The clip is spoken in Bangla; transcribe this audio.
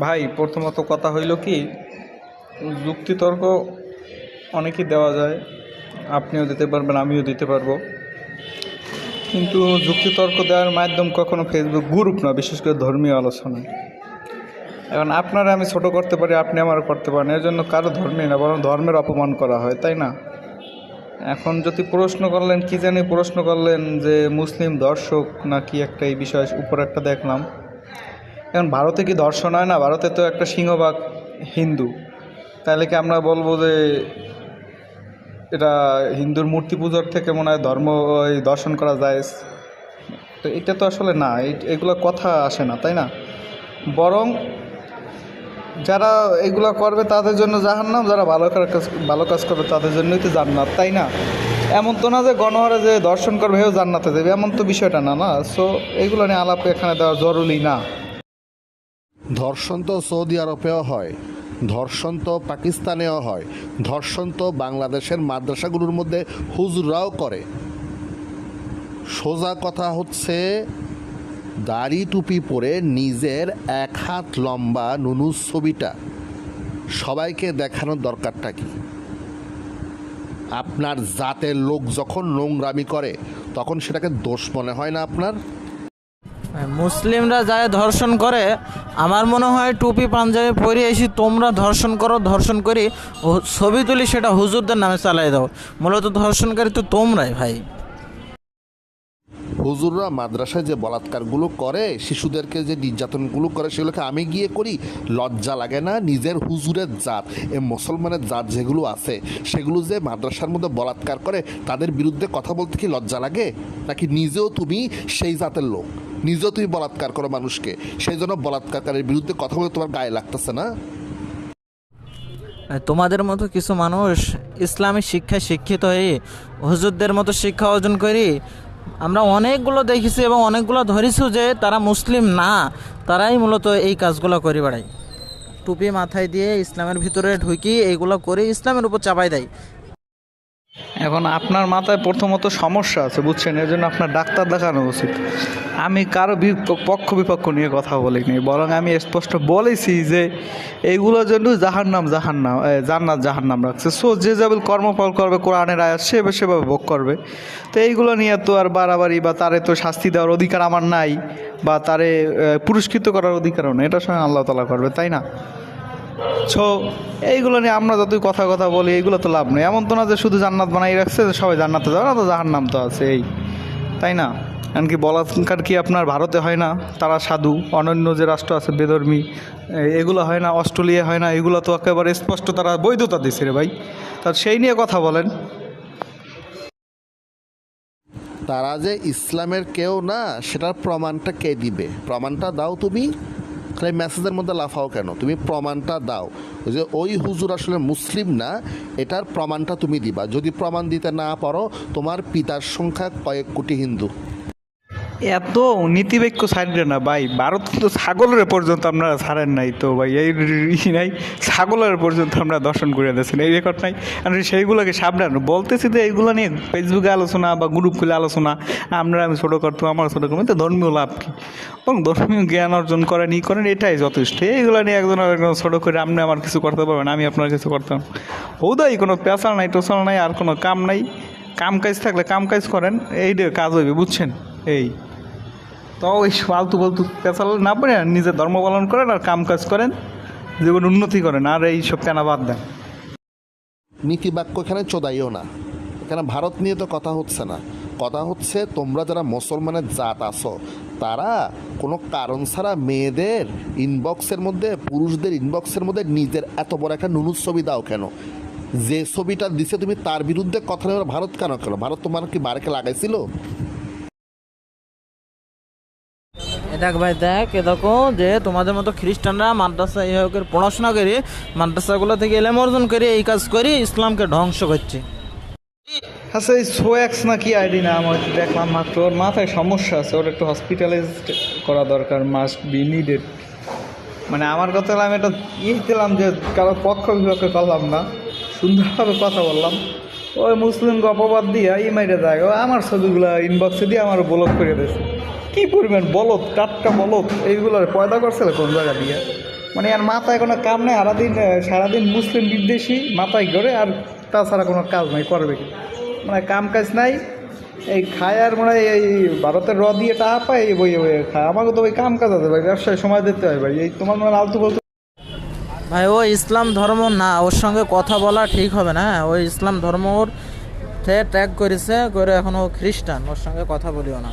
ভাই, প্রথমত কথা হইল কি, যুক্তিতর্ক অনেকই দেওয়া যায়। আপনিও দিতে পারবেন, আমিও দিতে পারব। কিন্তু যুক্তিতর্ক দেওয়ার মাধ্যম কখনো ফেসবুক গ্রুপ না, বিশেষ করে ধর্মীয় আলোচনায় এখন আপনারা আমি ছোট করতে পারি, আপনি আমার করতে পারেন। এর জন্য কারও ধর্মই না, বরং ধর্মের অপমান করা হয়, তাই না? এখন যদি প্রশ্ন করলেন, কি জানি প্রশ্ন করলেন যে, মুসলিম দর্শক নাকি একটা এই বিষয় উপর একটা দেখলাম। এখন ভারতে কি দর্শন হয় না? ভারতে তো একটা সিংহভাগ হিন্দু। তাহলে কি আমরা বলব যে এটা হিন্দুর মূর্তি পুজোর থেকে মনে হয় ধর্ম দর্শন করা যায়? তো এটা তো আসলে না এগুলো কথা আসে না, তাই না? বরং যারা এগুলো করবে তাদের জন্য জাহান্নাম, যারা ভালো কাজ ভালো কাজ করবে তাদের জন্যই তো জান্নাত, তাই না? এমন তো না যে গণহারে যে দর্শন করবে হেও জান্নাতে যাবে, এমন তো বিষয়টা না না? সো এইগুলো নিয়ে আলাপ এখানে দেওয়া জরুরি না। ধর্ষণ তো সৌদি আরবেও হয়, ধর্ষণ তো পাকিস্তানেও হয়, ধর্ষণ তো বাংলাদেশের মাদ্রাসাগুলোর মধ্যে হুজরাও করে। সোজা কথা হচ্ছে, দাড়ি টুপি পরে নিজের এক হাত লম্বা নুনুস ছবিটা সবাইকে দেখানোর দরকারটা কি? আপনার জাতের লোক যখন নোংরামি করে, তখন সেটাকে দোষ মনে হয় না আপনার? মুসলিমরা যায় ধর্ষণ করে, আমার মনে হয় টুপি, পাঞ্জাবি পরে এসে তোমরা ধর্ষণ করো, ধর্ষণ করি ছবি তুলি, সেটা হুজুরদের নামে চালাই দাও। মূলত ধর্ষণকারী তো তোমরাই ভাই। হুজুররা মাদ্রাসায় যে বলাৎকারগুলো করে, শিশুদেরকে যে নির্যাতনগুলো করে, সেগুলোকে আমি গিয়ে করি, লজ্জা লাগে না, নিজের হুজুরের জাত, এ মুসলমানের জাত যেগুলো আছে, সেগুলো যে মাদ্রাসার মধ্যে বলাৎকার করে, তাদের বিরুদ্ধে কথা বলতে কি লজ্জা লাগে? নাকি নিজেও তুমি সেই জাতের লোক? নিজেও তুমি বলাৎকার করো মানুষকে, সেই জন্য বলাৎকারকারের বিরুদ্ধে কথা বলে তোমার গায়ে লাগতেছে না? তোমাদের মতো কিছু মানুষ ইসলামী শিক্ষায় শিক্ষিত হয়ে হুজুরদের মতো শিক্ষা অর্জন করি আমরা অনেকগুলো দেখেছি এবং অনেকগুলো ধরেছি যে তারা মুসলিম না, তারাই মূলত এই কাজগুলো করে বেড়ায়। টুপি মাথায় দিয়ে ইসলামের ভিতরে ঢুকি, এইগুলো করে ইসলামের উপর চাপাই দেয়। এখন আপনার মাথায় প্রথমত সমস্যা আছে বুঝছেন? এর জন্য আপনার ডাক্তার দেখানো উচিত। আমি কারও পক্ষ বিপক্ষ নিয়ে কথা বলিনি বরং আমি স্পষ্ট বলেছি যে এইগুলোর জন্য জাহান্নাম জাহান্নাম এ, জান্নাত জাহান্নাম রাখছে। সো যে যাবে কর্মফল করবে কোরআনের আয়াত সে সেভাবে ভোগ করবে। তো এইগুলো নিয়ে তো আর বাড়াবাড়ি বা তারে তো শাস্তি দেওয়ার অধিকার আমার নাই বা তারে পুরস্কৃত করার অধিকারও নেই। এটা স্বয়ং আল্লাহ তালা করবে তাই না? সো এইগুলো নিয়ে আমরা যতই কথা কথা বলি এইগুলো তো লাভ নেই। এমন তো না যে শুধু জান্নাত বানাই রাখছে সবাই জান্নাতে যাবে, না তো জাহার নাম তো আছে এই তাই না? এমনকি বলাৎকার কি আপনার ভারতে হয় না? তারা সাধু, অনন্য যে রাষ্ট্র আছে, বেধর্মী এগুলো হয় না অস্ট্রেলিয়া হয় না, এগুলো তো একেবারে স্পষ্ট তারা বৈধতা দিচ্ছে রে ভাই। তা সেই নিয়ে কথা বলেন। তারা যে ইসলামের কেউ না, সেটার প্রমাণটা কে দিবে? প্রমাণটা দাও তুমি। খালি মেসেজের মধ্যে লাফাও কেন? তুমি প্রমাণটা দাও। যে ওই হুজুর আসলে মুসলিম না, এটার প্রমাণটা তুমি দিবা। যদি প্রমাণ দিতে না পারো, তোমার পিতার সংখ্যা কয়েক কোটি হিন্দু। এত নীতিবাক্য ছাড়বে না ভাই, ভারত তো ছাগলের পর্যন্ত আপনারা ছাড়েন নাই তো ভাই, এই নাই, ছাগলের পর্যন্ত আমরা দর্শন করে দিয়েছেন, এই রেকর্ড নাই। আর সেইগুলোকে সাবধান, বলতেছি যে এইগুলো নিয়ে ফেসবুকে আলোচনা বা গ্রুপ খুলে আলোচনা আমরা আমি ছোটো করতো, আমার ছোটো করব তো ধর্মীয় লাভ কি? এবং ধর্মীয় জ্ঞান অর্জন করেন, ই করেন, এটাই যথেষ্ট। এইগুলো নিয়ে একজন আরেকজন ছোটো করে আপনি আমার কিছু করতে পারবেন, আমি আপনার কিছু করতাম হৌদাই, কোনো পেশাল নাই টোসাল নাই, আর কোনো কাম নাই। কাম কাজ থাকলে কাম কাজ করেন এই কাজ হইবে, বুঝছেন? এই। তো ওই ফালতু ফালতু পেঁচাল না পড়ে নিজের ধর্ম পালন করেন আর কাম কাজ করেন, জীবন উন্নতি করেন, আর এই সব কেনা বাদ দেন। নীতিবাক্য এখানে চোদাইও না। এখানে ভারত নিয়ে তো কথা হচ্ছে না। কথা হচ্ছে, তোমরা যারা মুসলমানের জাত আছো, তারা কোনো কারণ ছাড়া মেয়েদের ইনবক্সের মধ্যে, পুরুষদের ইনবক্সের মধ্যে নিজের এত বড় একটা নুনুর ছবি দাও কেন? যে ছবিটা দিছে তুমি তার বিরুদ্ধে কথা নেওয়ার ভারত কেন? কেন? ভারত তোমার কি বারেকে লাগাইছিল? দেখ ভাই, দেখ, এ দেখো যে তোমাদের মতো খ্রিস্টানরা মাদ্রাসা ইহকের পড়াশোনা করে, মাদ্রাসাগুলো থেকে এলেম অর্জন করে এই কাজ করে ইসলামকে ধ্বংস করছে। আচ্ছা এই সোয়াক্স না কি আইডি না আমার দেখলাম মাত্র, ওর মাথায় সমস্যা আছে, ওর একটু হসপিটালাইজ করা দরকার মাস্ট বি নিডেড মানে আমার কথা আমি একটা ই দিলাম যে কারও পক্ষ বিপক্ষে করলাম না, সুন্দরভাবে কথা বললাম। ওই মুসলিমকে অপবাদ দিয়ে ই মাইরে যায় ও আমার ছবিগুলো ইনবক্সে দিয়ে আমার ব্লক করে দিয়েছে। কী পরিমাণ বলত টাটকা বলত এইগুলো পয়দা করছিল কোন জায়গা দিয়ে? মানে আর মাথায় কোনো কাম নেই সারাদিন সারাদিন মুসলিম বিদ্বেষী মাথায় ঘরে আর তাছাড়া কোনো কাজ নাই করবে কি? মানে কাম কাজ নাই এই খায় আর মানে এই ভারতের র দিয়ে টাকা পায় এই বইয়ে বইয়ে খায়। আমাকে তো ওই কাম কাজ আছে ভাই ব্যবসায় সময় দিতে হয় ভাই। এই তোমার মানে আলতু বলতো ভাই ও ইসলাম ধর্ম না ওর সঙ্গে কথা বলা ঠিক হবে না হ্যাঁ? ও ইসলাম ধর্ম ওর ত্যাগ করেছে করে এখন ও খ্রিস্টান ওর সঙ্গে কথা বলিও না।